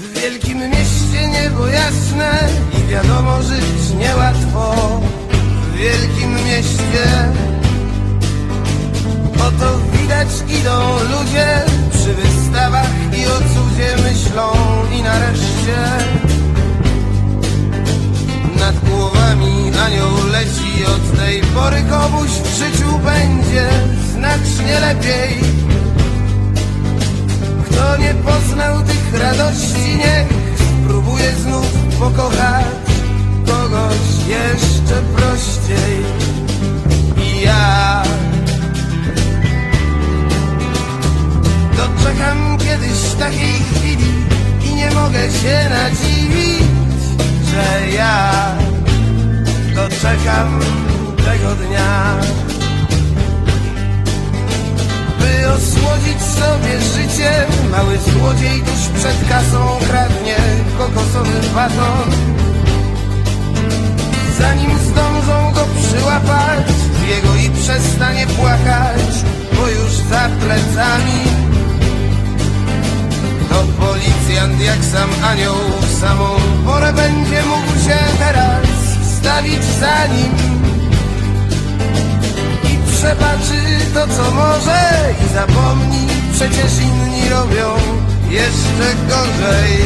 W wielkim mieście niebo jasne i wiadomo żyć niełatwo. W wielkim mieście oto widać idą ludzie przy wystawach i o cudzie myślą i nareszcie nad głowami anioł leci od tej pory komuś w życiu będzie radości, niech spróbuje znów pokochać kogoś jeszcze prościej. I ja. Doczekam kiedyś takiej chwili i nie mogę się nadziwić, że ja doczekam tego dnia Mały złodziej tuż przed kasą kradnie kokosowy baton. Zanim zdążą go przyłapać Jego i przestanie płakać Bo już za plecami. To policjant jak sam anioł W samą porę będzie mógł się teraz Wstawić za nim i przebaczy to co może i zapomni, przecież inni robią jeszcze gorzej.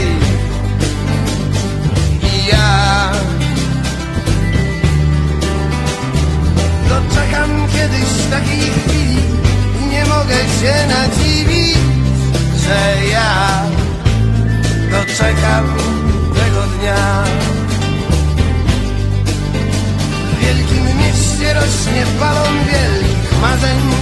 I ja doczekam kiedyś takiej chwili i nie mogę się nadziwić, że ja doczekam tego dnia. W wielkim mieście rośnie balon wielkich marzeń,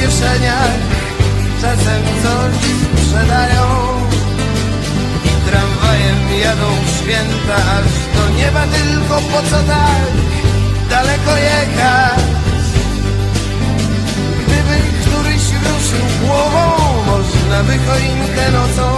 kieszeniach, czasem coś sprzedają. I tramwajem jadą święta aż do nieba, tylko po co tak daleko jechać? Gdyby któryś ruszył głową, można by choinkę nocą